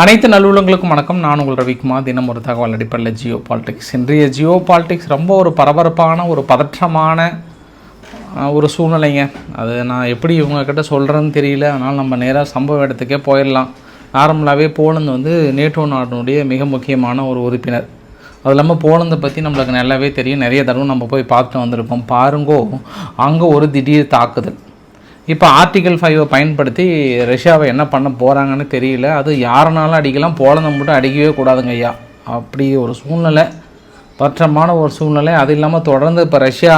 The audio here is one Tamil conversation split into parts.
அனைத்து நல்லுள்ளங்களுக்கும் வணக்கம். நான் உங்கள் ரவிக்குமார். தினம் ஒரு தகவல் அடிப்படையில் ஜியோ பாலிடிக்ஸ். இன்றைய ஜியோ பாலிடிக்ஸ் ரொம்ப ஒரு பரபரப்பான ஒரு பதற்றமான ஒரு சூழ்நிலைங்க. அது நான் எப்படி இவங்கக்கிட்ட சொல்கிறேன்னு தெரியல. அதனால் நம்ம நேராக சம்பவ இடத்துக்கே போயிடலாம். நார்மலாகவே போலந்து வந்து நேட்டோ நாட்டினுடைய மிக முக்கியமான ஒரு உறுப்பினர். அது இல்லாமல் போலந்தை பற்றி நம்மளுக்கு நல்லாவே தெரியும். நிறைய தடவை நம்ம போய் பார்த்துட்டு வந்திருப்போம். பாருங்கோ அங்கே ஒரு திடீர் தாக்குதல். இப்போ ஆர்டிகல் ஃபைவை பயன்படுத்தி ரஷ்யாவை என்ன பண்ண போகிறாங்கன்னு தெரியல. அது யாருனாலும் அடிக்கலாம் போலந்தை மட்டும் அடிக்கவே கூடாதுங்க ஐயா. அப்படி ஒரு சூழ்நிலை பற்றமான ஒரு சூழ்நிலை. அது இல்லாமல் தொடர்ந்து இப்போ ரஷ்யா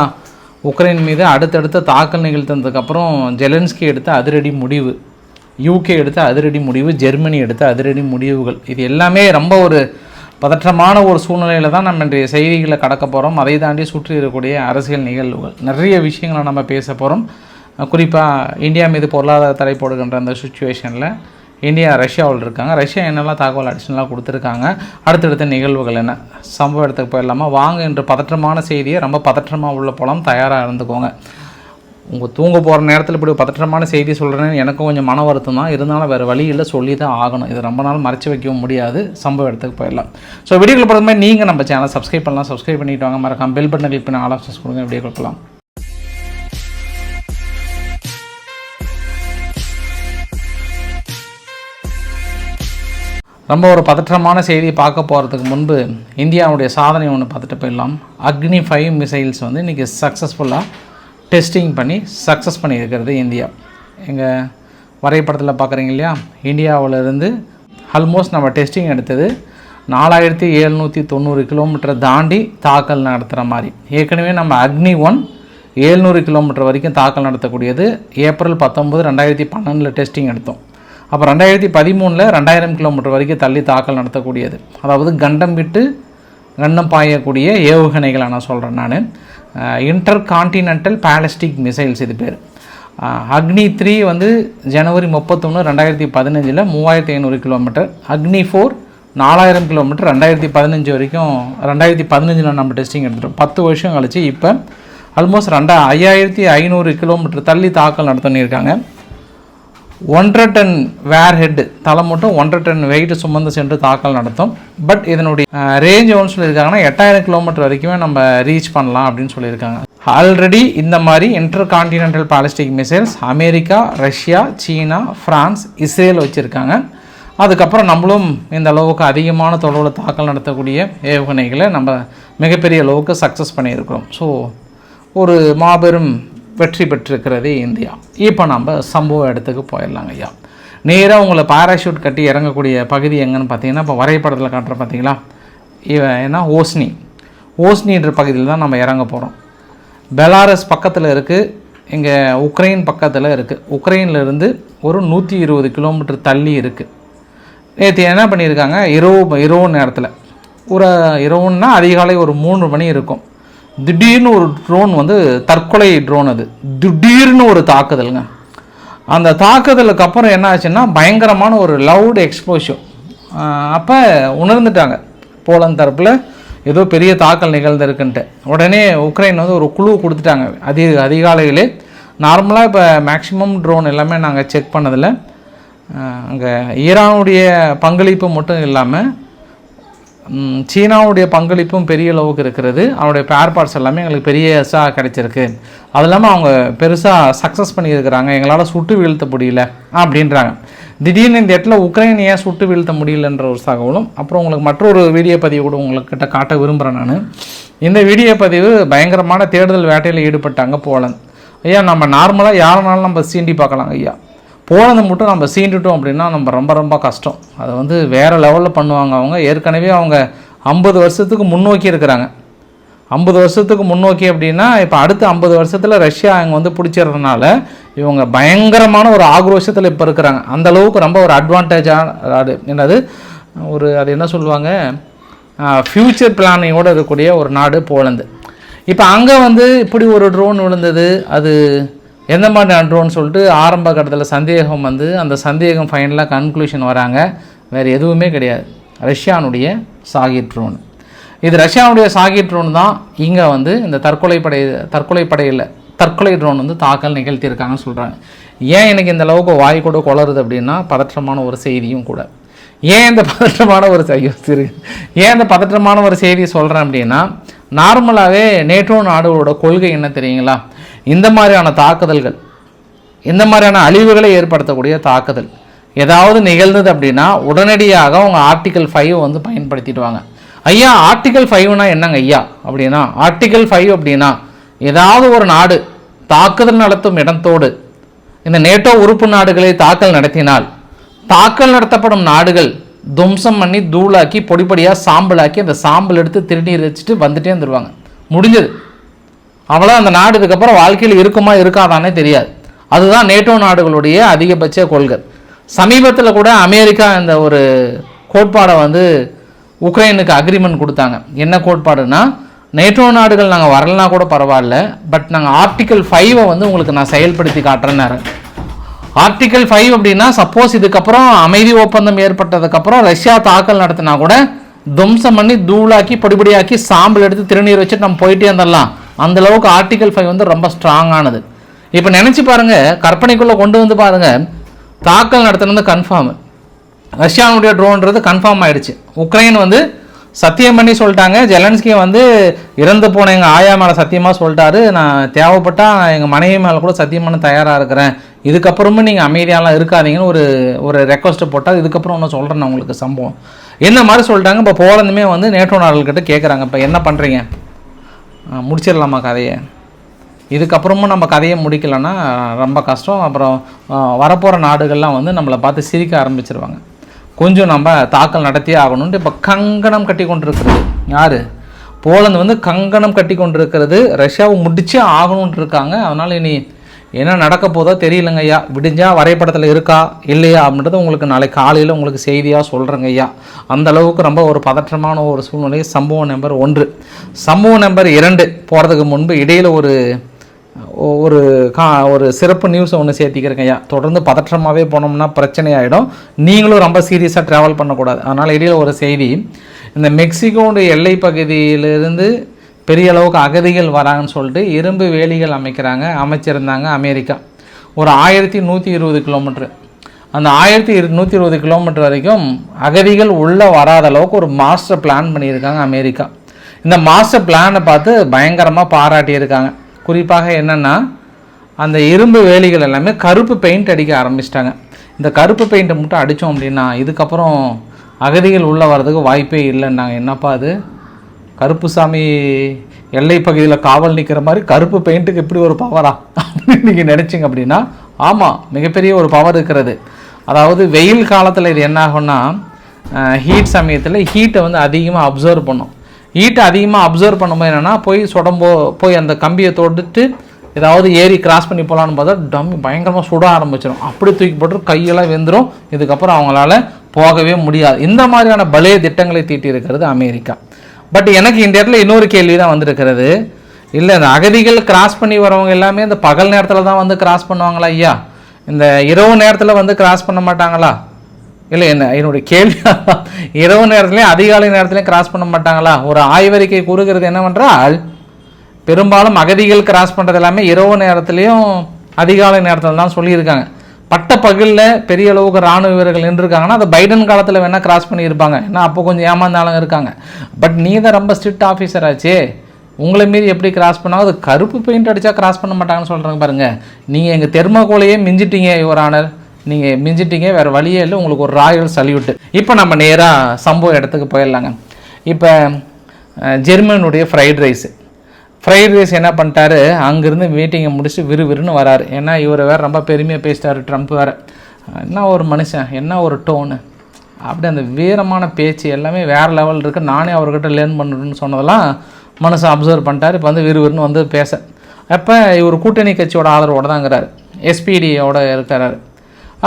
உக்ரைன் மீது அடுத்தடுத்த தாக்கல் நிகழ்த்தினதுக்கப்புறம் ஜெலன்ஸ்கி எடுத்த அதிரடி முடிவு யூகே எடுத்த அதிரடி முடிவு ஜெர்மனி எடுத்த அதிரடி முடிவுகள். இது எல்லாமே ரொம்ப ஒரு பதற்றமான ஒரு சூழ்நிலையில் தான் நம்ம இன்றைய செய்திகளை கடக்க போகிறோம் அதை தாண்டி சுற்றி இருக்கக்கூடிய அரசியல் நிகழ்வுகள். நிறைய விஷயங்களை நம்ம பேச போகிறோம் குறிப்பாக இந்தியா மீது பொருளாதார தடை போடுகின்ற அந்த சுச்சுவேஷனில் இந்தியா ரஷ்யாவில் இருக்காங்க. ரஷ்யா என்னெல்லாம் தகவல் அடிஷனலாக கொடுத்துருக்காங்க? அடுத்தடுத்த நிகழ்வுகள் என்ன? சம்பவ இடத்துக்கு போயிடலாமா? வாங்க என்று பதற்றமான செய்தியை ரொம்ப பதற்றமாக உள்ள போலாம். தயாராக இருந்துக்கோங்க. உங்கள் தூங்க போகிற நேரத்தில் இப்படி பதற்றமான செய்தி சொல்கிறேன்னு எனக்கும் கொஞ்சம் மன வருத்தம் தான். இருந்தாலும் வேறு வழியில் சொல்லி தான் ஆகணும். இது ரொம்ப நாள் மறைச்சி வைக்கவும் முடியாது. சம்பவ இடத்துக்கு போயிடலாம். ஸோ வீடியோக்கள் பொறுத்த மாதிரி நீங்கள் நம்ம சேனலை சப்ஸ்கிரைப் பண்ணலாம். சப்ஸ்கிரைப் பண்ணிட்டு வாங்க. மறக்காம பெல் பட்டனை கிளிக் பண்ணி ஆல் ஆப்ஷன்ஸ் கொடுங்க. வீடியோ கொடுக்கலாம் ரொம்ப ஒரு பதற்றமான செய்தியை பார்க்க போகிறதுக்கு முன்பு இந்தியாவுடைய சாதனை ஒன்று பார்த்துட்டு போயிடலாம். அக்னி ஃபைவ் மிசைல்ஸ் வந்து இன்றைக்கி சக்ஸஸ்ஃபுல்லாக டெஸ்டிங் பண்ணி சக்ஸஸ் பண்ணியிருக்கிறது இந்தியா. எங்கள் வரைபடத்தில் பார்க்குறீங்க இல்லையா? இந்தியாவிலேருந்து ஆல்மோஸ்ட் நம்ம டெஸ்டிங் எடுத்தது நாலாயிரத்தி எழுநூற்றி தொண்ணூறு கிலோமீட்டரை தாண்டி தாக்கல் நடத்துகிற மாதிரி. ஏற்கனவே நம்ம அக்னி ஒன் ஏழ்நூறு கிலோமீட்டர் வரைக்கும் தாக்கல் நடத்தக்கூடியது. ஏப்ரல் பத்தொம்பது ரெண்டாயிரத்தி பன்னெண்டில் டெஸ்டிங் எடுத்தோம். அப்போ ரெண்டாயிரத்தி பதிமூணில் ரெண்டாயிரம் கிலோமீட்டர் வரைக்கும் தள்ளி தாக்கல் நடத்தக்கூடியது. அதாவது கண்டம் விட்டு கண்டம் பாயக்கூடிய ஏவுகணைகளை நான் சொல்கிறேன் நான். இன்டர் கான்டினென்டல் பேலஸ்டிக் மிசைல்ஸ் இது பேர். அக்னி த்ரீ வந்து ஜனவரி முப்பத்தொன்று ரெண்டாயிரத்தி பதினஞ்சில் மூவாயிரத்தி ஐநூறு கிலோமீட்டர். அக்னி ஃபோர் நாலாயிரம் கிலோமீட்டர் ரெண்டாயிரத்தி பதினஞ்சு வரைக்கும் ரெண்டாயிரத்தி பதினஞ்சில் நம்ம டெஸ்டிங் எடுத்துட்டோம். பத்து வருஷம் கழிச்சு இப்போ ஆல்மோஸ்ட் ரெண்டா ஐயாயிரத்தி ஐநூறு கிலோமீட்டர் தள்ளி தாக்கல் நடத்தினிருக்காங்க ஒன்றரை டன் வேர் ஹெட் தலை மட்டும் ஒன்றரை டன் வெயிட் சுமந்து சென்று தாக்கல் நடத்தும். பட் இதனுடைய ரேஞ்ச் ஒன்று சொல்லியிருக்காங்கன்னா எட்டாயிரம் கிலோமீட்டர் வரைக்குமே நம்ம ரீச் பண்ணலாம் அப்படின்னு சொல்லியிருக்காங்க. ஆல்ரெடி இந்த மாதிரி intercontinental ballistic missiles America Russia சீனா ஃப்ரான்ஸ் இஸ்ரேல் வச்சுருக்காங்க. அதுக்கப்புறம் நம்மளும் இந்த அளவுக்கு அதிகமான தொடர்பில் தாக்கல் நடத்தக்கூடிய ஏவுகணைகளை நம்ம மிகப்பெரிய அளவுக்கு சக்ஸஸ் பண்ணியிருக்கிறோம். ஸோ ஒரு மாபெரும் வெற்றி பெற்றிருக்கிறது இந்தியா. இப்போ நம்ம சம்பவ இடத்துக்கு போயிடலாங்க ஐயா. நேராக உங்களை பாராஷூட் கட்டி இறங்கக்கூடிய பகுதி எங்கன்னு பார்த்தீங்கன்னா இப்போ வரைபடத்தில் காட்டுற பார்த்தீங்களா? இவன் ஏன்னா ஓஸ்னி. ஓஸ்னின்ற பகுதியில் தான் நம்ம இறங்க போகிறோம் பெலாரஸ் பக்கத்தில் இருக்குது இங்கே உக்ரைன் பக்கத்தில் இருக்குது உக்ரைன்லேருந்து ஒரு நூற்றி இருபது கிலோமீட்டர் தள்ளி இருக்குது நேற்று என்ன பண்ணியிருக்காங்க? இரவு இரவு நேரத்தில். ஒரு இரவுன்னா அதிகாலை ஒரு மூன்று மணி இருக்கும். திடீர்னு ஒரு ட்ரோன் வந்து தற்கொலை ட்ரோன் அது. திடீர்னு ஒரு தாக்குதலுங்க. அந்த தாக்குதலுக்கு அப்புறம் என்ன ஆச்சுன்னா பயங்கரமான ஒரு லவுட் எக்ஸ்போஷர் அப்போ உணர்ந்துட்டாங்க. போலந்து தரப்பில் ஏதோ பெரிய தாக்கல் நிகழ்ந்திருக்குன்ட்டு. உடனே உக்ரைன் வந்து ஒரு குழு கொடுத்துட்டாங்க. அதி அதிகாலையிலே. நார்மலாக இப்போ மேக்ஸிமம் ட்ரோன் எல்லாமே நாங்கள் செக் பண்ணதில் அங்கே ஈரானுடைய பங்களிப்பு மட்டும் இல்லாமல் சீனாவுடைய பங்களிப்பும் பெரிய அளவுக்கு இருக்கிறது. அவருடைய பேர் பார்ட்ஸ் எல்லாமே எங்களுக்கு பெரிய பெரியசாக கிடைச்சிருக்கு. அது இல்லாமல் அவங்க பெருசாக சக்ஸஸ் பண்ணியிருக்கிறாங்க. எங்களால் சுட்டு வீழ்த்த முடியல அப்படின்றாங்க. திடீர்னு இந்த இடத்துல உக்ரைன் ஏன் சுட்டு வீழ்த்த முடியலன்ற ஒரு தகவலும் அப்புறம் உங்களுக்கு மற்றொரு வீடியோ பதிவு கூட உங்கள்கிட்ட காட்ட விரும்புகிறேன் நான். இந்த வீடியோ பதிவு பயங்கரமான தேடுதல் வேட்டையில் ஈடுபட்டாங்க போலந்து. ஐயா நம்ம நார்மலாக யாருனாலும் நம்ம சீண்டி பார்க்கலாம் ஐயா. போனதை மட்டும் நம்ம சீண்டுட்டோம் அப்படின்னா நம்ம ரொம்ப ரொம்ப கஷ்டம். அதை வந்து வேறு லெவலில் பண்ணுவாங்க அவங்க. ஏற்கனவே அவங்க ஐம்பது வருஷத்துக்கு முன்னோக்கி இருக்கிறாங்க. ஐம்பது வருஷத்துக்கு முன்னோக்கி அப்படின்னா இப்போ அடுத்த ஐம்பது வருஷத்தில் ரஷ்யா அங்கே வந்து பிடிச்சிடுறதுனால இவங்க பயங்கரமான ஒரு ஆக்ரோஷத்தில் இப்போ இருக்கிறாங்க. அந்த அளவுக்கு ரொம்ப ஒரு அட்வான்டேஜான அது என்னது? ஒரு அது என்ன சொல்லுவாங்க? ஃப்யூச்சர் பிளானிங்கோடு இருக்கக்கூடிய ஒரு நாடு போலந்து. இப்போ அங்கே வந்து இப்படி ஒரு ட்ரோன் விழுந்தது. அது எந்த மாதிரி ட்ரோன் சொல்லிட்டு ஆரம்ப கட்டத்தில் சந்தேகம் வந்து அந்த சந்தேகம் ஃபைனலாக கன்க்ளூஷன் வராங்க. வேறு எதுவுமே கிடையாது. ரஷ்யானுடைய சாகிர் ட்ரோன் இது ரஷ்யாவுடைய சாகிர் ட்ரோன் தான் இங்கே வந்து இந்த தற்கொலை படை தற்கொலை படையில் தற்கொலை ட்ரோன் வந்து தாக்கல் நிகழ்த்தியிருக்காங்கன்னு சொல்கிறாங்க ஏன் எனக்கு இந்த அளவுக்கு வாய் கூட கொளருது அப்படின்னா பதற்றமான ஒரு செய்தியும் கூட. ஏன் இந்த பதற்றமான ஒரு ஐயோ சரி. ஏன் இந்த பதற்றமான ஒரு செய்தியை சொல்கிறேன் அப்படின்னா நார்மலாகவே நேட்டோ நாடுகளோட கொள்கை என்ன தெரியுங்களா? இந்த மாதிரியான தாக்குதல்கள் இந்த மாதிரியான அழிவுகளை ஏற்படுத்தக்கூடிய தாக்குதல் ஏதாவது நிகழ்ந்தது அப்படின்னா உடனடியாக அவங்க ஆர்டிக்கல் ஃபைவ் வந்து பயன்படுத்திடுவாங்க. ஐயா ஆர்டிக்கல் ஃபைவ்னா என்னங்க ஐயா? அப்படின்னா ஆர்டிக்கல் ஃபைவ் அப்படின்னா ஏதாவது ஒரு நாடு தாக்குதல் நடத்தும் இடத்தோடு இந்த நேட்டோ உறுப்பு நாடுகளை தாக்கல் நடத்தினால் தாக்கல் நடத்தப்படும் நாடுகள் துவம்சம் பண்ணி தூளாக்கி பொடிப்படியாக சாம்பலாக்கி அந்த சாம்பல் எடுத்து திருநீர் வச்சுட்டு வந்துட்டே வந்துடுவாங்க முடிஞ்சது. அவ்வளோ அந்த நாடு இதுக்கப்புறம் வாழ்க்கையில் இருக்குமா இருக்காதானே தெரியாது. அதுதான் நேட்டோ நாடுகளுடைய அதிகபட்ச கொள்கை. சமீபத்தில் கூட அமெரிக்கா இந்த ஒரு கோட்பாடை வந்து உக்ரைனுக்கு அக்ரிமெண்ட் கொடுத்தாங்க. என்ன கோட்பாடுனா நேட்டோ நாடுகள் நாங்கள் வரலனா கூட பரவாயில்ல பட் நாங்கள் ஆர்டிக்கல் ஃபைவை வந்து உங்களுக்கு நான் செயல்படுத்தி காட்டுறேன்னாரு ஆர்டிக்கல் ஃபைவ் அப்படின்னா சப்போஸ் இதுக்கப்புறம் அமைதி ஒப்பந்தம் ஏற்பட்டதுக்கப்புறம் ரஷ்யா தாக்கல் நடத்தினா கூட துவம்சம் பண்ணி தூளாக்கி படிப்படியாக்கி சாம்பல் எடுத்து திருநீர் வச்சுட்டு நம்ம போயிட்டே வந்துடலாம் அந்தளவுக்கு ஆர்டிகல் ஃபைவ் வந்து ரொம்ப ஸ்ட்ராங்கானது இப்போ நினச்சி பாருங்கள் கற்பனைக்குள்ளே கொண்டு வந்து பாருங்கள் தாக்கல் நடத்தினது கன்ஃபார்ம் ரஷ்யாவுடைய ட்ரோன்றது கன்ஃபார்ம் ஆகிடுச்சு உக்ரைன் வந்து சத்தியம் பண்ணி சொல்லிட்டாங்க. ஜெலன்ஸ்கியை வந்து இறந்து போன எங்கள் ஆயா மேலே சத்தியமாக சொல்லிட்டாரு. நான் தேவைப்பட்டால் எங்கள் மனைவி மேலே கூட சத்தியம் பண்ண தயாராக இருக்கிறேன். இதுக்கப்புறமும் நீங்கள் அமைதியாலாம் இருக்காதீங்கன்னு ஒரு ஒரு ரெக்வஸ்ட்டு போட்டால் இதுக்கப்புறம் ஒன்று சொல்கிறேன் நான் உங்களுக்கு சம்பவம். என்ன மாதிரி சொல்லிட்டாங்க? இப்போ போலந்துமே வந்து நேட்டோ நாடுகள்கிட்ட கேட்குறாங்க இப்போ என்ன பண்ணுறீங்க முடிச்சிடலாமா கதையை? இதுக்கப்புறமும் நம்ம கதையை முடிக்கலைன்னா ரொம்ப கஷ்டம். அப்புறம் வரப்போகிற நாடுகள்லாம் வந்து நம்மளை பார்த்து சிரிக்க ஆரம்பிச்சிருவாங்க. கொஞ்சம் நம்ம தாக்கல் நடத்தியே ஆகணும்ட்டு இப்போ கங்கணம் கட்டி கொண்டிருக்கிறது. யார்? போலந்து வந்து கங்கணம் கட்டி கொண்டிருக்கிறது. ரஷ்யாவை முடிச்சே ஆகணுன்ட்டு இருக்காங்க. அதனால் இனி என்ன நடக்க போதோ தெரியலங்க ஐயா. விடிஞ்சா வரைபடத்தில் இருக்கா? இல்லையா? அப்படின்றது உங்களுக்கு நாளைக்கு காலையில் உங்களுக்கு செய்தியாக சொல்கிறேங்க ஐயா. அந்த அளவுக்கு ரொம்ப ஒரு பதற்றமான ஒரு சூழ்நிலை. சம்பவம் நம்பர் ஒன்று. சம்பவம் நம்பர் இரண்டு. போகிறதுக்கு முன்பு இடையில் ஒரு ஒரு கா ஒரு சிறப்பு நியூஸை ஒன்று சேர்த்திக்கிறேங்க ஐயா. தொடர்ந்து பதற்றமாகவே போனோம்னா பிரச்சனை ஆகிடும் நீங்களும் ரொம்ப சீரியஸாக ட்ராவல் பண்ணக்கூடாது. அதனால் இடையில் ஒரு செய்தி. இந்த மெக்சிகோடைய எல்லை பகுதியிலிருந்து பெரிய அளவுக்கு அகதிகள் வராங்கன்னு சொல்லிட்டு இரும்பு வேலிகள் அமைக்கிறாங்க அமைச்சிருந்தாங்க அமெரிக்கா. ஒரு ஆயிரத்தி நூற்றி இருபது கிலோமீட்ரு அந்த ஆயிரத்தி இரு நூற்றி இருபது கிலோமீட்டர் வரைக்கும் அகதிகள் உள்ளே வராத அளவுக்கு ஒரு மாஸ்டர் பிளான் பண்ணியிருக்காங்க அமெரிக்கா. இந்த மாஸ்டர் பிளானை பார்த்து பயங்கரமாக பாராட்டியிருக்காங்க. குறிப்பாக என்னென்னா அந்த இரும்பு வேலிகள் எல்லாமே கருப்பு பெயிண்ட் அடிக்க ஆரம்பிச்சிட்டாங்க. இந்த கருப்பு பெயிண்ட்டை மட்டும் அடித்தோம் அப்படின்னா இதுக்கப்புறம் அகதிகள் உள்ளே வர்றதுக்கு வாய்ப்பே இல்லைன்னாங்க. என்னப்பா அது? கருப்பு சாமி எல்லை பகுதியில் காவல் நிற்கிற மாதிரி கருப்பு பெயிண்ட்டுக்கு எப்படி ஒரு பவரா அப்படின்னு நீங்கள் நினச்சிங்க அப்படின்னா ஆமாம் மிகப்பெரிய ஒரு பவர் இருக்கிறது. அதாவது வெயில் காலத்தில் இது என்ன ஆகும்னா ஹீட் சமயத்தில் ஹீட்டை வந்து அதிகமாக அப்சர்வ் பண்ணும். ஹீட்டை அதிகமாக அப்சர்வ் பண்ணும்போது என்னென்னா போய் சுடம்போ போய் அந்த கம்பியை தொட்டுட்டு ஏதாவது ஏறி கிராஸ் பண்ணி போகலான்னு பார்த்தா டம்மி பயங்கரமாக சுட ஆரம்பிச்சிடும் அப்படி தூக்கி போட்டு கையெல்லாம் வெந்துடும் இதுக்கப்புறம் அவங்களால போகவே முடியாது. இந்த மாதிரியான பலே திட்டங்களை தீட்டி இருக்கிறது அமெரிக்கா. பட் எனக்கு இந்த இடத்துல இன்னொரு கேள்வி தான் வந்திருக்கிறது. இல்லை இந்த அகதிகள் கிராஸ் பண்ணி வரவங்க எல்லாமே இந்த பகல் நேரத்தில் தான் வந்து கிராஸ் பண்ணுவாங்களா ஐயா? இந்த இரவு நேரத்தில் வந்து கிராஸ் பண்ண மாட்டாங்களா? இல்லை என்ன என்னுடைய கேள்வி இரவு நேரத்துலையும் அதிகாலை நேரத்துலையும் கிராஸ் பண்ண மாட்டாங்களா? ஒரு ஆய்வறிக்கை கூறுகிறது என்னவென்றால் பெரும்பாலும் அகதிகள் கிராஸ் பண்ணுறது எல்லாமே இரவு நேரத்துலையும் அதிகாலை நேரத்தில் தான் சொல்லியிருக்காங்க. பட்ட பகலில் பெரிய அளவுக்கு ராணுவ வீரர்கள் நின்றுருக்காங்கன்னா அதை பைடன் காலத்தில் வேணால் கிராஸ் பண்ணியிருப்பாங்க. ஏன்னா அப்போ கொஞ்சம் ஏமாந்தாலும் இருக்காங்க. பட் நீ தான் ரொம்ப ஸ்ட்ரிக்ட் ஆஃபீஸர் ஆச்சே. உங்களை மீறி எப்படி கிராஸ் பண்ணாலும் அது கருப்பு பெயிண்ட் அடித்தா கிராஸ் பண்ண மாட்டாங்கன்னு சொல்கிறாங்க பாருங்கள் நீங்கள் எங்கள் தெர்மகோலையே மிஞ்சிட்டீங்க யுவர் ஆனர் நீங்கள் மிஞ்சிட்டீங்க வேறு வழியே இல்லை. உங்களுக்கு ஒரு ராயல் சல்யூட்டு இப்போ நம்ம நேராக சம்பவ இடத்துக்கு போயிடலாங்க. இப்போ ஜெர்மனுடைய ஃப்ரைட் ரைஸு ஃப்ரைட் ரைஸ் என்ன பண்ணிட்டாரு? அங்கேருந்து மீட்டிங்கை முடிச்சு விறுவிறுன்னு வராரு. ஏன்னா இவர் வேறு ரொம்ப பெருமையாக பேசிட்டாரு ட்ரம்ப் வேறு. என்ன ஒரு மனுஷன்? என்ன ஒரு டோனு அப்படி அந்த வீரமான பேச்சு எல்லாமே வேறு லெவல் இருக்குது நானே அவர்கிட்ட லேர்ன் பண்ணணும்னு சொன்னதெல்லாம் மனுஷன் அப்சர்வ் பண்ணிட்டார். இப்போ வந்து விறுவிறுன்னு வந்து பேச. அப்போ இவர் கூட்டணி கட்சியோட ஆதரவோடு தாங்கிறார் எஸ்பிடியோட இருக்கிறாரு.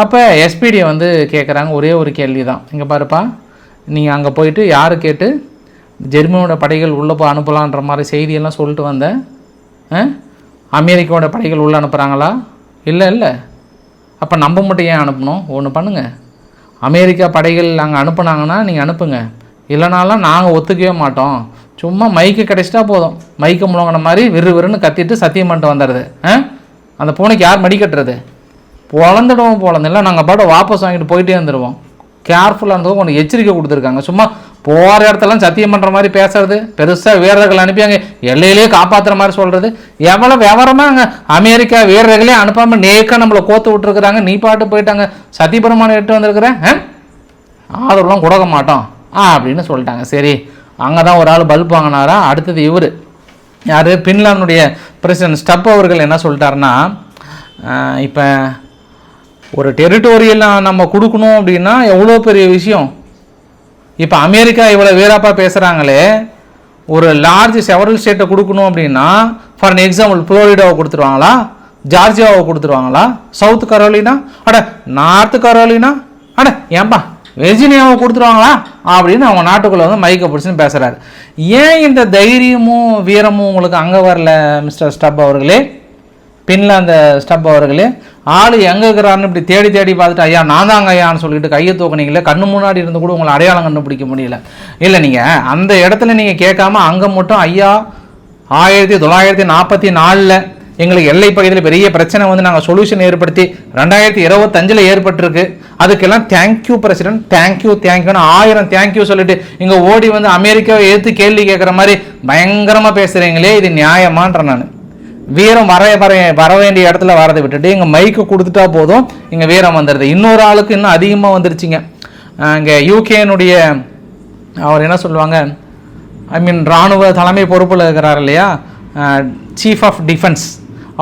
அப்போ எஸ்பிடியை வந்து கேட்குறாங்க ஒரே ஒரு கேள்வி தான் இங்கே பாருப்பா. நீங்கள் அங்கே போயிட்டு யார் கேட்டு ஜெர்மனியோட படைகள் உள்ளே போய் அனுப்பலான்ற மாதிரி செய்தியெல்லாம் சொல்லிட்டு வந்தேன் அமெரிக்காவோட படைகள் உள்ளே அனுப்புகிறாங்களா இல்லை இல்லை. அப்போ நம்ம மட்டும் ஏன் அனுப்பணும்? ஒன்று பண்ணுங்கள் அமெரிக்கா படைகள் அங்கே அனுப்புனாங்கன்னா நீங்கள் அனுப்புங்க. இல்லைனாலும் நாங்கள் ஒத்துக்கவே மாட்டோம். சும்மா மைக்கு கிடைச்சிட்டா போதும். மைக்கு முழங்கின மாதிரி விறு விறுன்னு கத்திட்டு சத்தியம் பண்ணிட்டு வந்துடுது ஆ? அந்த பூனைக்கு யார் மடி கட்டுறது? பொழந்துடுவோம் பொழந்து. இல்லை நாங்கள் பாட்டு வாபஸ் வாங்கிட்டு போயிட்டே வந்துடுவோம் கேர்ஃபுல்லாக இருந்தவங்க கொஞ்சம் எச்சரிக்கை கொடுத்துருக்காங்க. சும்மா போகிற இடத்துலாம் சத்தியம் பண்ணுற மாதிரி பேசுறது. பெருசாக வீரர்கள் அனுப்பியாங்க. எல்லையிலேயே காப்பாற்றுற மாதிரி சொல்கிறது எவ்வளோ விவரமாக அங்கே அமெரிக்கா வீரர்களே அனுப்பாமல் நேக்காக நம்மளை கோத்து விட்டுருக்குறாங்க. நீ பாட்டு போயிட்டாங்க. சத்தியபெருமானை எட்டு வந்திருக்கிறேன் ஆதரவுலாம் கொடுக்க மாட்டோம். ஆ அப்படின்னு சொல்லிட்டாங்க. சரி அங்கே தான் ஒரு ஆள் பல்ப் வாங்கினாரா? அடுத்தது இவர். யார்? பின்லாந்துடைய பிரசிடன்ட் ஸ்டப் அவர்கள் என்ன சொல்லிட்டாருன்னா இப்போ ஒரு டெரிட்டோரியெல்லாம் நம்ம கொடுக்கணும் அப்படின்னா எவ்வளோ பெரிய விஷயம்? இப்போ அமெரிக்கா இவ்வளோ வீராப்பாக பேசுகிறாங்களே ஒரு லார்ஜ் செவரல் ஸ்டேட்டை கொடுக்கணும் அப்படின்னா ஃபார் an எக்ஸாம்பிள் ஃப்ளோரிடாவை கொடுத்துருவாங்களா? ஜார்ஜியாவை கொடுத்துருவாங்களா? South Carolina? அட நார்த் கரோலினா? அட ஏன்பா வெர்ஜினியாவை கொடுத்துருவாங்களா? அப்படின்னு அவங்க நாட்டுக்குள்ளே வந்து மைக்கை பிடிச்சின்னு பேசுகிறாரு ஏன் இந்த தைரியமும் வீரமும் உங்களுக்கு அங்கே வரல மிஸ்டர் ஸ்டப் அவர்களே? பின்லாந்த ஸ்டப் அவர்களே ஆள் எங்கே இருக்கிறான்னு இப்படி தேடி தேடி பார்த்துட்டு ஐயா நான் தாங்க ஐயான்னு சொல்லிட்டு கையை தூக்குனீங்களே கண்ணு முன்னாடி இருந்து கூட உங்களை அடையாளம் கண்டுபிடிக்க முடியல. இல்லை நீங்கள் அந்த இடத்துல நீங்கள் கேட்காம அங்கே மட்டும் ஐயா ஆயிரத்தி தொள்ளாயிரத்தி நாற்பத்தி நாலில் எங்களுக்கு எல்லை பகுதியில் பெரிய பிரச்சனை வந்து நாங்கள் சொல்யூஷன் ஏற்படுத்தி ரெண்டாயிரத்தி இருபத்தஞ்சில் ஏற்பட்டிருக்கு. அதுக்கெல்லாம் தேங்க்யூ பிரசிடென்ட் தேங்க்யூ தேங்க்யூன்னு ஆயிரம் தேங்க்யூ சொல்லிட்டு இங்கே ஓடி வந்து அமெரிக்காவை எடுத்து கேள்வி கேட்குற மாதிரி பயங்கரமாக பேசுகிறீங்களே இது நியாயமான்ற நான். வீரம் வர வர வர வேண்டிய இடத்துல வரதை விட்டுட்டு இங்கே மைக்கு கொடுத்துட்டா போதும். இங்கே வீரம் வந்துடுது இன்னொரு ஆளுக்கு இன்னும் அதிகமாக வந்துருச்சுங்க. இங்கே யூகேனுடைய அவர் என்ன சொல்லுவாங்க? ஐ மீன் இராணுவ தலைமை பொறுப்பில் இருக்கிறார் இல்லையா? சீஃப் ஆஃப் டிஃபென்ஸ்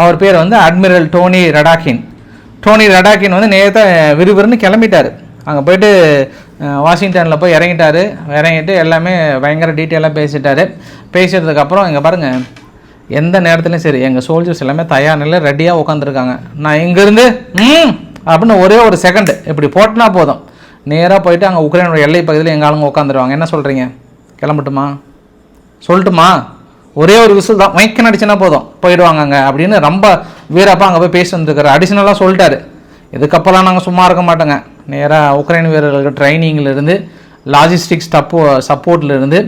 அவர் பேர் வந்து admiral Tony Radakin Tony Radakin வந்து நேற்று விறுவிறுன்னு கிளம்பிட்டார். அங்கே போயிட்டு வாஷிங்டனில் போய் இறங்கிட்டாரு. இறங்கிட்டு எல்லாமே பயங்கர டீட்டெயிலாக பேசிட்டார். பேசிட்டதுக்கப்புறம் இங்கே பாருங்கள் எந்த நேரத்துலையும் சரி எங்கள் சோல்ஜர்ஸ் எல்லாமே தயார் நிலை ரெடியாக உட்காந்துருக்காங்க நான் இங்கேருந்து அப்படின்னு ஒரே ஒரு செகண்டு இப்படி போட்டினா போதும். நேராக போயிட்டு அங்கே உக்ரைனோட எல்லை பகுதியில் எங்கள் ஆளுங்க உட்காந்துருவாங்க என்ன சொல்கிறீங்க கிளம்பட்டுமா? சொல்லட்டுமா? ஒரே ஒரு விசில் தான். மைக்கன் அடிச்சுனா போதும். போயிடுவாங்க அங்கே அப்படின்னு ரொம்ப வீரப்பா அங்கே போய் பேசி வந்துருக்காரு. அடிஷ்னலாக சொல்லிட்டாரு. இதுக்கப்புறம் நாங்கள் சும்மா இருக்க மாட்டோங்க. நேராக உக்ரைன் வீரர்களுக்கு ட்ரைனிங்கில் இருந்து லாஜிஸ்டிக்ஸ் டப்போ சப்போர்ட்லேருந்து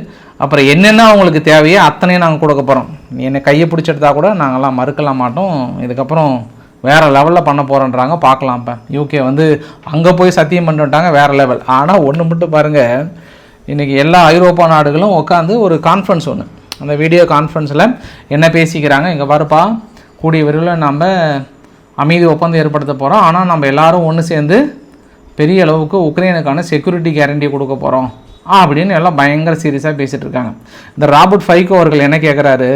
அப்புறம் என்னென்ன அவங்களுக்கு தேவையோ அத்தனையும் நாங்கள் கொடுக்க போகிறோம் நீ என்னை கையை பிடிச்செடுத்தா கூட நாங்கள்லாம் மறுக்கலாம் மாட்டோம். இதுக்கப்புறம் வேறு லெவலில் பண்ண போகிறோன்றாங்க பார்க்கலாம் இப்போ. யூகே வந்து அங்கே போய் சத்தியம் பண்ணிட்டாங்க வேறு லெவல் ஆனால் ஒன்று மட்டும் பாருங்கள் இன்றைக்கி எல்லா ஐரோப்பா நாடுகளும் உட்காந்து ஒரு கான்ஃபரன்ஸ் ஒன்று அந்த வீடியோ கான்ஃபரன்ஸில் என்ன பேசிக்கிறாங்க? இங்கே பாருப்பா. கூடிய விரைவில் நம்ம அமைதி ஒப்பந்தம் ஏற்படுத்த போகிறோம் ஆனால் நம்ம எல்லாரும் ஒன்று சேர்ந்து பெரிய அளவுக்கு உக்ரைனுக்கான செக்யூரிட்டி கேரண்டி கொடுக்க போகிறோம் அப்படின்னு எல்லாம் பயங்கர சீரியஸாக பேசிகிட்டு இருக்காங்க. இந்த ராபர்ட் ஃபைகோ அவர்கள் என்ன கேட்குறாரு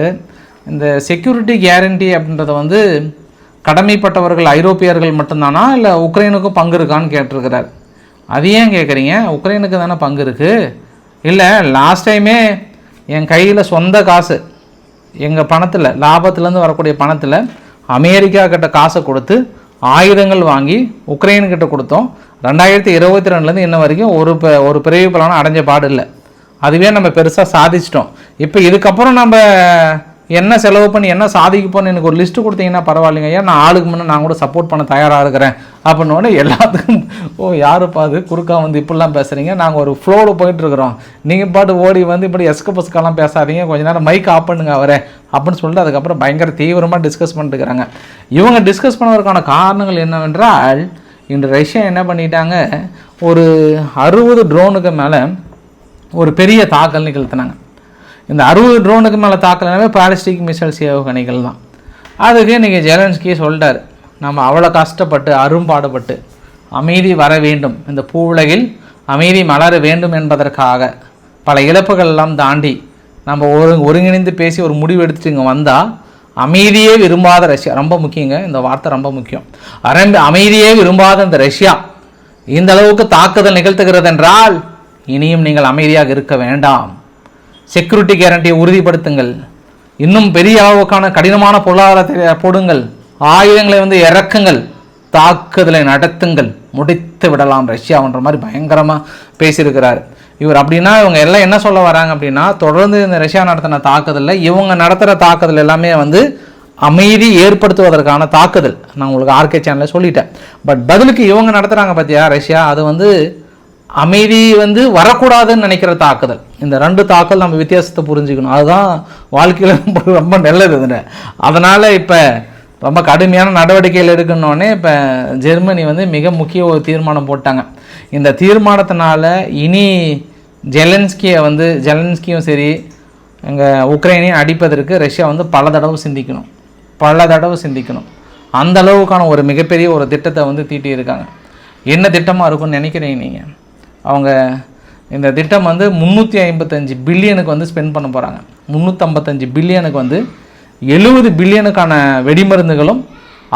இந்த செக்யூரிட்டி கேரண்டி அப்படின்றத வந்து கடமைப்பட்டவர்கள் ஐரோப்பியர்கள் மட்டும்தானா? இல்லை உக்ரைனுக்கும் பங்கு இருக்கான்னு கேட்டிருக்கிறார். அது ஏன் கேட்குறீங்க உக்ரைனுக்கு தானே பங்கு இருக்குது இல்லை லாஸ்ட் டைமே என் கையில் சொந்த காசு எங்கள் பணத்தில் லாபத்துலேருந்து வரக்கூடிய பணத்தில் அமெரிக்கா கிட்ட காசை கொடுத்து ஆயுதங்கள் வாங்கி உக்ரைனுக்கிட்ட கொடுத்தோம். ரெண்டாயிரத்தி இருபத்தி ரெண்டுலேருந்து இன்ன வரைக்கும் ஒரு ஒரு பிறவி பலனும் அடைஞ்ச பாடு இல்லை. அதுவே நம்ம பெருசாக சாதிச்சிட்டோம். இப்போ இதுக்கப்புறம் நம்ம என்ன செலவு பண்ணி என்ன சாதிக்க எனக்கு ஒரு லிஸ்ட்டு கொடுத்தீங்கன்னா பரவாயில்லைங்க. ஐயா நான் ஆளுக்கு முன்னே நான் கூட சப்போர்ட் பண்ண தயாராக இருக்கிறேன். அப்படின்னு எல்லாத்துக்கும் ஓ யாருப்பா அது? குறுக்கா வந்து இப்படிலாம் பேசுகிறீங்க நாங்கள் ஒரு ஃப்ளோவில் போயிட்டுருக்குறோம் நீங்கள் பாட்டு ஓடி வந்து இப்படி எஸ்க பஸ்கெல்லாம் பேசாதீங்க. கொஞ்ச நேரம் மைக் ஆஃப் பண்ணுங்க அவரே. அப்படின்னு சொல்லிட்டு அதுக்கப்புறம் பயங்கர தீவிரமாக டிஸ்கஸ் பண்ணிட்டு இருக்கிறாங்க. இவங்க டிஸ்கஸ் பண்ணுவதற்கான காரணங்கள் என்னவென்றால் இன்று ரஷ்யா என்ன பண்ணிட்டாங்க? ஒரு அறுபது ட்ரோனுக்கு மேலே ஒரு பெரிய தாக்கல் நிகழ்த்தினாங்க. இந்த அறுபது ட்ரோனுக்கு மேலே தாக்கலனாவே பாலிஸ்டிக் மிசைல்ஸ் ஏவுகணைகள் தான். அதுக்கு இன்றைக்கி ஜெலன்ஸ்கி சொல்லிட்டார் நம்ம அவ்வளோ கஷ்டப்பட்டு அரும்பாடுபட்டு அமைதி வர வேண்டும். இந்த பூவுலகில் அமைதி மலர வேண்டும் என்பதற்காக. பல இழப்புகள் எல்லாம் தாண்டி நம்ம ஒரு ஒருங்கிணைந்து பேசி ஒரு முடிவு எடுத்துட்டு இங்கே வந்தால் அமைதியே விரும்பாத ரஷ்யா. ரொம்ப முக்கியங்க. இந்த வார்த்தை ரொம்ப முக்கியம். அரம்பி அமைதியே விரும்பாத இந்த ரஷ்யா இந்த அளவுக்கு தாக்குதல் நிகழ்த்துகிறது என்றால் இனியும் நீங்கள் அமைதியாக இருக்க வேண்டாம். செக்யூரிட்டி கேரண்டியை உறுதிப்படுத்துங்கள். இன்னும் பெரிய அளவுக்கான கடினமான பொருளாதாரத்தை போடுங்கள். ஆயுதங்களை வந்து இறக்குங்கள். தாக்குதலை நடத்துங்கள். முடித்து விடலாம். ரஷ்யான்ற மாதிரி பயங்கரமாக பேசியிருக்கிறார். இவர் அப்படின்னா இவங்க எல்லாம் என்ன சொல்ல வராங்க அப்படின்னா தொடர்ந்து இந்த ரஷ்யா நடத்தின தாக்குதலில் இவங்க நடத்துகிற தாக்குதல் எல்லாமே வந்து அமைதி ஏற்படுத்துவதற்கான தாக்குதல். நான் உங்களுக்கு ஆர்கே சேனலில் சொல்லிட்டேன். பட் பதிலுக்கு இவங்க நடத்துகிறாங்க பார்த்தியா ரஷ்யா? அது வந்து அமைதி வந்து வரக்கூடாதுன்னு நினைக்கிற தாக்குதல். இந்த ரெண்டு தாக்கல் நம்ம வித்தியாசத்தை புரிஞ்சுக்கணும். அதுதான் வாழ்க்கையில் ரொம்ப ரொம்ப நல்லது இதில். அதனால் இப்போ ரொம்ப கடுமையான நடவடிக்கைகள் எடுக்கணுன்னே இப்போ ஜெர்மனி வந்து மிக முக்கிய ஒரு தீர்மானம் போட்டாங்க. இந்த தீர்மானத்தினால இனி ஜெலன்ஸ்கியை வந்து ஜெலன்ஸ்கியும் சரி எங்கள் உக்ரைனையும் அடிப்பதற்கு ரஷ்யா வந்து பல தடவை சிந்திக்கணும். பல தடவை சிந்திக்கணும். அந்த அளவுக்கான ஒரு மிகப்பெரிய ஒரு திட்டத்தை வந்து தீட்டியிருக்காங்க. என்ன திட்டமாக இருக்கும்னு நினைக்கிறீங்க நீங்கள் அவங்க இந்த திட்டம் வந்து முந்நூற்றி ஐம்பத்தஞ்சு பில்லியனுக்கு வந்து ஸ்பெண்ட் பண்ண போகிறாங்க முந்நூற்றம்பத்தஞ்சு பில்லியனுக்கு வந்து எழுபது பில்லியனுக்கான வெடிமருந்துகளும்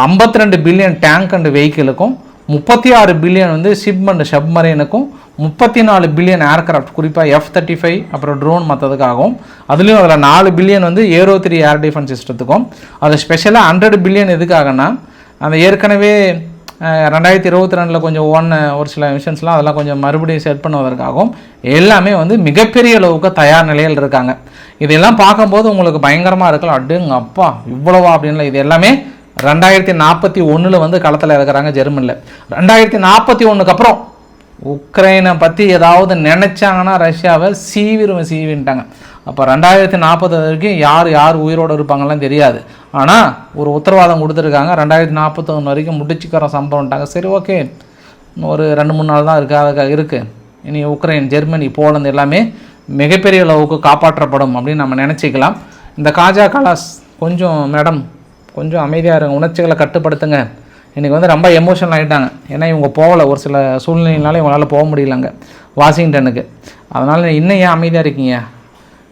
52 ரெண்டு பில்லியன் டேங்க் அண்டு வெஹிக்கிளுக்கும் முப்பத்தி ஆறு பில்லியன் வந்து ஷிப் அண்ட் சப்மரீனுக்கும் முப்பத்தி நாலு பில்லியன் ஏர்கிராஃப்ட் குறிப்பாக எஃப் தேர்ட்டி ஃபைவ் அப்புறம் ட்ரோன் மற்றதுக்காகவும் அதுலேயும் அதில் நாலு பில்லியன் வந்து ஏரோ த்ரீ ஏர் டிஃபென்ஸ் சிஸ்டத்துக்கும் அது ஸ்பெஷலாக ஹண்ட்ரட் பில்லியன் எதுக்காகனா அந்த ஏற்கனவே ரெண்டாயிரத்தி இருபத்தி ரெண்டில் கொஞ்சம் ஓன ஒரு சில மிஷன்ஸ்லாம் அதெல்லாம் கொஞ்சம் மறுபடியும் செட் பண்ணுவதற்காகவும் எல்லாமே வந்து மிகப்பெரிய அளவுக்கு தயார் நிலையில் இருக்காங்க. இதெல்லாம் பார்க்கும்போது உங்களுக்கு பயங்கரமாக இருக்கலாம். அட்டுங்க அப்பா இவ்வளவா அப்படின்ல இது எல்லாமே ரெண்டாயிரத்தி நாற்பத்தி ஒன்றில் வந்து களத்தில் இருக்கிறாங்க ஜெர்மனில். ரெண்டாயிரத்தி நாற்பத்தி ஒன்றுக்கு அப்புறம் உக்ரைனை பற்றி ஏதாவது நினச்சாங்கன்னா ரஷ்யாவை சீவிரம் சீவின்ட்டாங்க. அப்போ ரெண்டாயிரத்தி நாற்பது வரைக்கும் யார் யார் உயிரோடு இருப்பாங்கலாம் தெரியாது. ஆனால் ஒரு உத்தரவாதம் கொடுத்துருக்காங்க. ரெண்டாயிரத்தி நாற்பத்தொன்று வரைக்கும் முடிச்சுக்கிற சம்பவம்ட்டாங்க. சரி ஓகே. ஒரு ரெண்டு மூணு நாள் தான் இருக்கா இருக்குது இனி உக்ரைன் ஜெர்மனி போலந்து எல்லாமே மிகப்பெரிய அளவுக்கு காப்பாற்றப்படும் அப்படின்னு நம்ம நினச்சிக்கலாம். இந்த காஜா கலாஸ் கொஞ்சம் மேடம் கொஞ்சம் அமைதியாக இருங்க. உணர்ச்சிகளை கட்டுப்படுத்துங்க. இன்றைக்கி வந்து ரொம்ப எமோஷனல் ஆகிட்டாங்க ஏன்னா இவங்க போகலை. ஒரு சில சூழ்நிலையினால இவங்களால் போக முடியலங்க. வாஷிங்டனுக்கு. அதனால் இன்னும் ஏன் அமைதியாக இருக்கீங்க?